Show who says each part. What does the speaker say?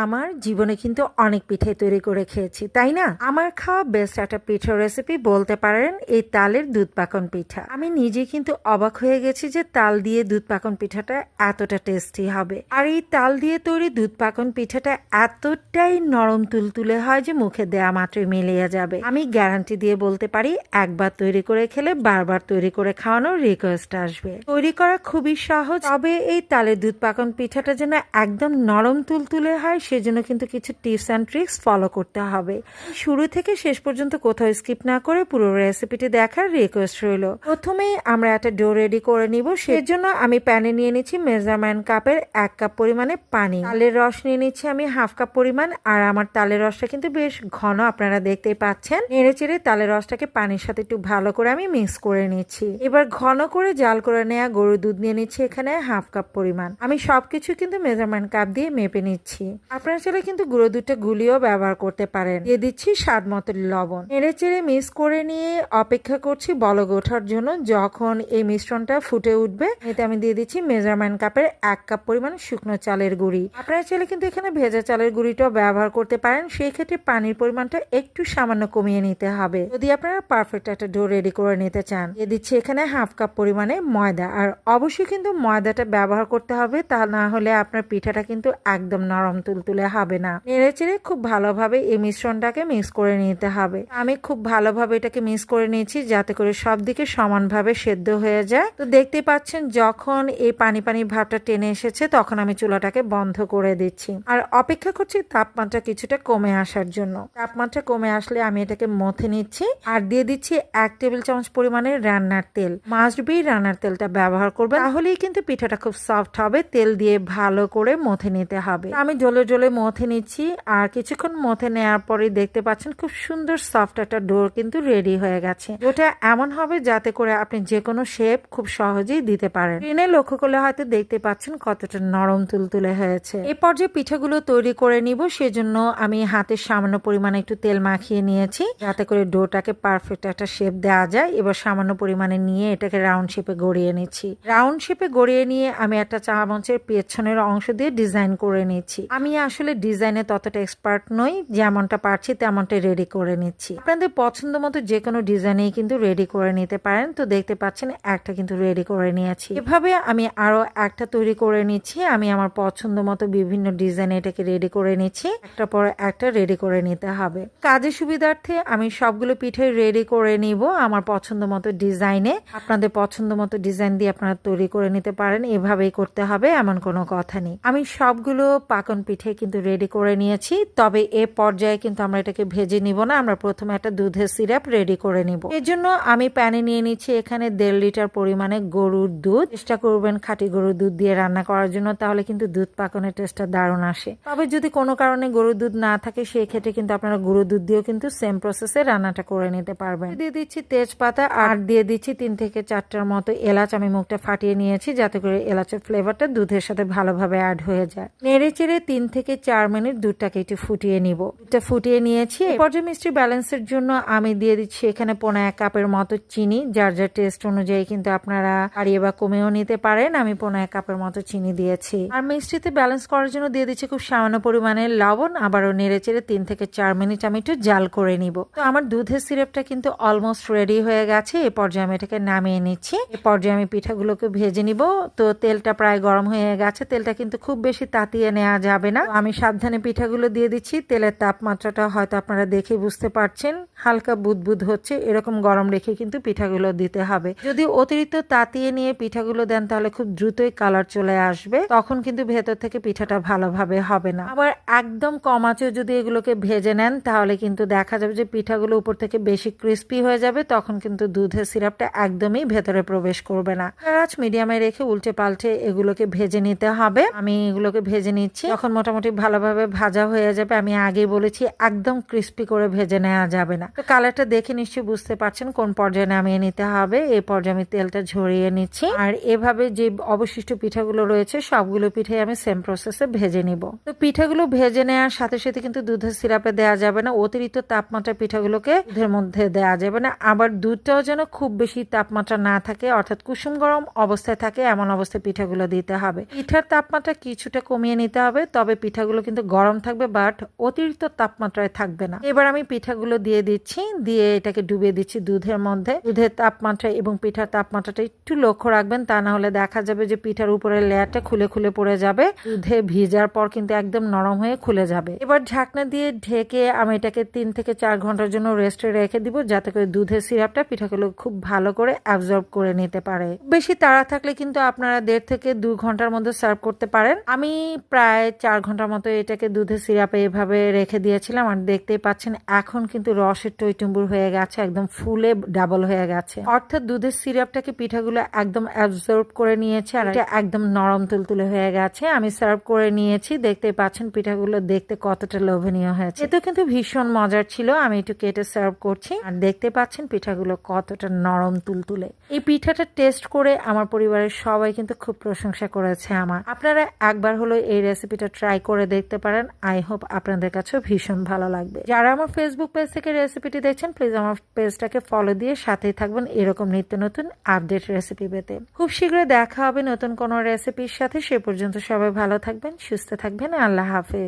Speaker 1: আমার জীবনে কিন্তু অনেক পিঠে তৈরি করে খেয়েছি, তাই না? আমার খাওয়া বেস্ট একটা পিঠার রেসিপি বলতে পারেন এই তালের দুধ পাকন পিঠা। আমি নিজে কিন্তু অবাক হয়ে গেছি যে তাল দিয়ে দুধ পাকন পিঠাটা এতটা টেস্টি হবে। আর এই তাল দিয়ে তৈরি দুধ পাকন পিঠাটা এতটাই নরম তুলতুলে হয় যে মুখে দেয়া মাত্রই মিলিয়ে যাবে। আমি গ্যারান্টি দিয়ে বলতে পারি, একবার তৈরি করে খেলে বারবার তৈরি করে খাওয়ানোর রিকোয়েস্ট আসবে। তৈরি করা খুবই সহজ, তবে এই তালের দুধ পাকন পিঠাটা যেন একদম নরম তুলতুলে হয় সেজন্য কিন্তু কিছু টিপস অ্যান্ড ট্রিক্স ফলো করতে হবে। শুরু থেকে শেষ পর্যন্ত কোথাও স্কিপ না করে পুরো রেসিপিটি দেখার রিকোয়েস্ট রইল। প্রথমেই আমরা একটা ডো রেডি করে নিব। সেজন্য আমি প্যানে নিয়ে নিচ্ছি মেজারমেন্ট কাপের এক কাপ পরিমাণে পানি। তালের রস নিয়ে নিচ্ছি আমি হাফ কাপ পরিমাণ। আর আমার তালের রসটা কিন্তু বেশ ঘন, আপনারা দেখতেই পাচ্ছেন। নেড়ে চেড়ে তালের রসটাকে পানির সাথে একটু ভালো করে আমি মিক্স করে নিচ্ছি। এবার ঘন করে জাল করে নেওয়া গরুর দুধ নিয়ে নিচ্ছি এখানে হাফ কাপ পরিমাণ। আমি সবকিছু কিন্তু মেজারমেন্ট কাপ দিয়ে মেপে নিচ্ছি। আপনারা চাইলে কিন্তু গুঁড়ো দুধটা গুলিও ব্যবহার করতে পারেন। দিয়ে দিচ্ছি স্বাদ মতো লবণ। নেড়ে চেড়ে মিক্স করে নিয়ে অপেক্ষা করছি বলগ ওঠার জন্য। যখন এই মিশ্রণটা ফুটে উঠবে, এতে আমি দিয়ে দিচ্ছি মেজারমেন্ট কাপের এক কাপ পরিমাণ শুকনো চালের গুঁড়ি। আপনারা চাইলে কিন্তু এখানে ভেজা চালের গুঁড়িটাও ব্যবহার করতে পারেন। সেই ক্ষেত্রে পানির পরিমাণটা একটু সামান্য কমিয়ে নিতে হবে। যদি আপনারা পারফেক্ট একটা ডো রেডি করে নিতে চান, দিয়ে দিচ্ছি এখানে হাফ কাপ পরিমাণে ময়দা। আর অবশ্যই কিন্তু ময়দাটা ব্যবহার করতে হবে, তা না হলে আপনার পিঠাটা কিন্তু একদম নরম তুলতুলে হবে না। নেড়ে চেড়ে খুব ভালোভাবে এই মিশ্রণটাকে মিক্স করে নিতে হবে। আমি খুব ভালোভাবে এটাকে মিক্স করে নিয়েছি যাতে করে সব দিকে সমানভাবে সেদ্ধ হয়ে যায়। তো দেখতে পাচ্ছেন, যখন এই পানি পানি ভাবটা টেনে এসেছে, তখন আমি চুলাটাকে বন্ধ করে দিচ্ছি। আর অপেক্ষা করছি তাপমাত্রা কিছুটা কমে আসার জন্য। তাপমাত্রা কমে আসলে আমি এটাকে মথে নিচ্ছি আর দিয়ে দিচ্ছি এক টেবিল চামচ পরিমাণে রান্নার তেল। মাস্ট বি রান্নার তেলটা ব্যবহার করবেন। তাহলেই কিন্তু পিঠাটা খুব সফট হবে। তেল দিয়ে ভালো করে মথে নিতে হবে। আমি জলে জলে মথে নিচ্ছি। আর কিছুক্ষণ মথে নেওয়ার পরে দেখতে পাচ্ছেন খুব সুন্দর সফট একটা ডোর কিন্তু রেডি হয়ে গেছে। ওটা এমন হবে যাতে করে আপনি যে কোনো শেপ খুব সহজেই দিতে পারেন। ট্রেনে লক্ষ্য করলে হয়তো দেখতে পাচ্ছেন কতটা নরম তুলতুলে হয়েছে। এই পর্যায়ে পিঠাগুলো তৈরি করে নিব, সেজন্য আমি হাতের সামান্য পরিমাণে একটু তেল মাখিয়ে নিয়েছি, যাতে করে ডোটাকে পারফেক্ট একটা শেপ দেওয়া যায়। এবার সামান্য পরিমাণে নিয়ে এটাকে রাউন্ড শেপে গড়িয়ে নিচ্ছি। রাউন্ড শেপে গড়িয়ে নিয়ে আমি একটা চামচের পেছনের অংশ দিয়ে ডিজাইন করে নিচ্ছি। আমি আসলে ডিজাইনে ততটা এক্সপার্ট নই। যেমনটা পারছি তেমনটা রেডি করে নিচ্ছি। আপনাদের পছন্দ মতো যে কোনো ডিজাইনেই কিন্তু রেডি করে নিতে পারেন। তো দেখতে পাচ্ছেন একটা কিন্তু রেডি করে নিয়েছি। এভাবে আমি আরও একটা তৈরি করে নিচ্ছি। আমি আমার পছন্দ মতো বিভিন্ন ডিজাইনে এটাকে রেডি করে নিচ্ছি। একটা পর একটা রেডি করে নিতে হবে। কাজের সুবিধার্থে আমি সবগুলো পিঠে রেডি করে নিব আমার পছন্দ মতো ডিজাইনে আপনাদের পছন্দ মতো ডিজাইন দিয়ে আপনারা তৈরি করে নিতে পারেন। এভাবেই করতে হবে, এমন কোনো কথা নেই। আমি সবগুলো পাকন পিঠে কিন্তু রেডি করে নিয়েছি। তবে এ পর্যায়ে কিন্তু আমরা এটাকে ভেজে নিব না, আমরা প্রথমে একটা দুধের সিরাপ রেডি করে নিব। এর জন্য আমি প্যানে নিয়ে নিচ্ছি এখানে দেড় লিটার পরিমাণে গরুর দুধ। চেষ্টা করবেন খাঁটি গরুর দুধ দিয়ে রান্না করার জন্য, তাহলে কিন্তু দুধ পাকনের টেস্টটা দারুণ আসে। তবে যদি কোনো কারণে গরুর দুধ না থাকে সেই ক্ষেত্রে কিন্তু আপনারা গরুর দুধ দিয়েও কিন্তু সেম প্রসেসে রান্নাটা করে নিতে পারবেন। দিয়ে দিচ্ছি তেজপাতা, আর দিয়ে দিচ্ছি তিন থেকে চারটার মতো এলাচ। আমি মুখটা ফাটিয়ে নিয়েছি, যাতে করে এলাচের ফ্লেভারটা দুধের সাথে ভালোভাবে অ্যাড হয়ে যায়। নেড়ে চেড়ে তিন থেকে চার মিনিট দুধটাকে একটু ফুটিয়ে নিব। দুধটা ফুটিয়ে নিয়েছি। পর্যায়ে মিষ্টি ব্যালেন্সের জন্য আমি দিয়ে দিচ্ছি এখানে পোনা এক কাপের মতো চিনি। যার যার টেস্ট অনুযায়ী কিন্তু আপনারা হারিয়ে বা কমেও নিতে পারেন। আমি পোনা এক কাপের মতো চিনি দিয়েছি। আর মিষ্টিতে ব্যালেন্স করার জন্য দিয়ে দিচ্ছি খুব সামান্য পরিমাণে লবণ। আবারও নেড়ে চেড়ে তিন থেকে চার মিনিট আমি একটু জাল করে নিব। তো আমার দুধের সিরাপটা কিন্তু অলমোস্ট রেডি হয়ে গেছে। এ পর্যায়ে আমি এটাকে নামিয়ে নিচ্ছি। এ পর্যায়ে আমি পিঠাগুলোকে ভেজে নিব। তো তেলটা প্রায় গরম হয়ে গেছে। তেলটা কিন্তু খুব বেশি তাতিয়ে নেওয়া যাবে না। আমি সাবধানে পিঠাগুলো দিয়ে দিচ্ছি। তেলের তাপমাত্রাটা হয়তো আপনারা দেখে বুঝতে পারছেন। হালকা বুদবুদ হচ্ছে, এরকম গরম রেখে কিন্তু পিঠাগুলো দিতে হবে। যদি অতিরিক্ত তাতিয়ে নিয়ে পিঠাগুলো দেন, তাহলে খুব দ্রুতই কালার চলে আসবে। তখন কিন্তু ভেতর থেকে পিঠাটা ভালোভাবে হবে না। আবার একদম কম আঁচে যদি এগুলোকে ভেজে নেন, তাহলে কিন্তু দেখা যাবে যে পিঠাগুলো উপর থেকে বেশি ক্রিস্পি হয়ে যাবে। তখন কিন্তু দুধের সিরাপটা একদমই ভেতরে প্রবেশ করবে না। আঁচ মিডিয়ামে রেখে উল্টে পাল্টে এগুলোকে ভেজে নিতে হবে। আমি এগুলোকে ভেজে নিচ্ছি। যখন মোটামুটি ভালোভাবে ভাজা হয়ে যাবে। আমি আগেই বলেছি, একদম ক্রিস্পি করে ভেজে নেওয়া যাবে না। তো কালারটা দেখে নিশ্চয়ই বুঝতে পারছেন কোন পর্যায়ে নামিয়ে নিতে হবে। এই পর্যায়ে আমি তেলটা ঝরিয়ে নিচ্ছি। আর এভাবে যে অবশিষ্ট পিঠাগুলো রয়েছে, সবগুলো পিঠে আমি সেম প্রসেসে ভেজে নিব। তো পিঠাগুলো ভেজে নেওয়ার সাথে সাথে কিন্তু দুধের সিরাপে দেওয়া যাবে না। অতিরিক্ত তাপমাত্রা পিঠাগুলোকে দুধের মধ্যে দেওয়া যাবে না। আবার দুধটাও যেন খুব বেশি তাপমাত্রা না থাকে, অর্থাৎ কুসুম গরম অবস্থায় থাকে, এমন অবস্থায় পিঠাগুলো দিতে হবে। পিঠার তাপমাত্রা কিছুটা কমিয়ে নিতে হবে, তবে পিঠাগুলো কিন্তু গরম থাকবে বাট অতিরিক্ত তাপমাত্রায় থাকবে না। এবার আমি পিঠাগুলো দিয়ে দিচ্ছি, দিয়ে এটাকে ডুবিয়ে দিচ্ছি দুধের মধ্যে। দুধের তাপমাত্রা এবং পিঠার তাপমাত্রাটা একটু লক্ষ্য রাখবেন, তা না হলে দেখা যাবে যে পিঠার উপরে লেয়ারটা খুলে খুলে পড়ে যাবে। দুধে ভিজার পর কিন্তু একদম নরম হয়ে খুলে যাবে। এবার ঢাকনা দিয়ে ঢেকে আমি এটাকে তিন থেকে চার ঘণ্টার জন্য রেস্টে রেখে দিব, যাতে করে দুধের সিরাপটা পিঠাগুলো খুব ভালো করে অ্যাবজর্ব করে নিতে পারে। বেশি তাড়া থাকলে কিন্তু আপনারা দেড় থেকে দু ঘণ্টার মধ্যে সার্ভ করতে পারেন। আমি প্রায় চার ঘণ্টার মতো এটাকে দুধের সিরাপে এভাবে রেখে দিয়েছিলাম আর দেখতেই পাচ্ছেন এখন কিন্তু রসের টইটুম্বুর হয়ে গেছে, একদম ফুলে ডাবল হয়ে গেছে। অর্থাৎ দুধের সিরাপটাকে পিঠাগুলো একদম অ্যাবজর্ব করে নিয়েছে আর এটা একদম নরম তুলতুলে হয়ে গেছে, আমি সার্ভ করে নিয়েছি, দেখতেই পাচ্ছেন পিঠাগুলো দেখতে কতটা লোভনীয় হয়েছে। এতে কিন্তু ভীষণ মজার ছিল, আমি একটু কেটে সার্ভ করছি আর দেখতে পাচ্ছেন পিঠাগুলো কতটা নরম তুলতুলে। এই পিঠাটা টেস্ট করে আমার পরিবারের সবাই কিন্তু খুব প্রশংসা করেছে আমার। আপনারা একবার হলো এই রেসিপিটা ট্রাই করে দেখতে পারেন। আই হোপ আপনাদের কাছেও ভীষণ ভালো লাগবে। যারা আমার ফেসবুক পেজ থেকে রেসিপিটি দেখছেন প্লিজ আমার পেজটাকে ফলো দিয়ে সাথেই থাকবেন এরকম নিত্য নতুন আপডেট রেসিপি পেতে। খুব শীঘ্রই দেখা হবে নতুন কোনো রেসিপির সাথে। সে পর্যন্ত সবাই ভালো থাকবেন, সুস্থ থাকবেন। আল্লাহ হাফেজ।